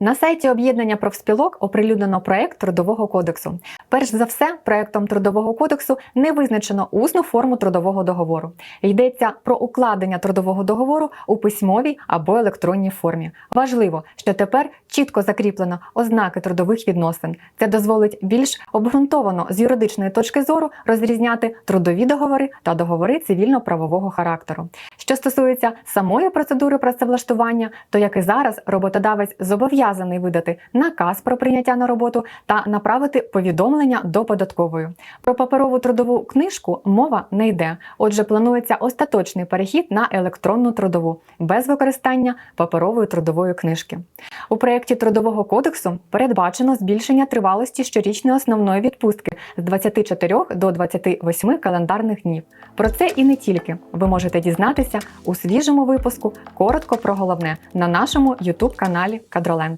На сайті об'єднання профспілок оприлюднено проект Трудового кодексу. Перш за все, проектом Трудового кодексу не визначено усну форму трудового договору. Йдеться про укладення трудового договору у письмовій або електронній формі. Важливо, що тепер чітко закріплено ознаки трудових відносин. Це дозволить більш обґрунтовано з юридичної точки зору розрізняти трудові договори та договори цивільно-правового характеру. Що стосується самої процедури працевлаштування, то як і зараз роботодавець зобов'язаний видати наказ про прийняття на роботу та направити повідомлення до податкової. Про паперову трудову книжку мова не йде. Отже, планується остаточний перехід на електронну трудову без використання паперової трудової книжки. У проєкті трудового кодексу передбачено збільшення тривалості щорічної основної відпустки з 24 до 28 календарних днів. Про це і не тільки ви можете дізнатися у свіжому випуску коротко про головне на нашому youtube каналі Кадролен.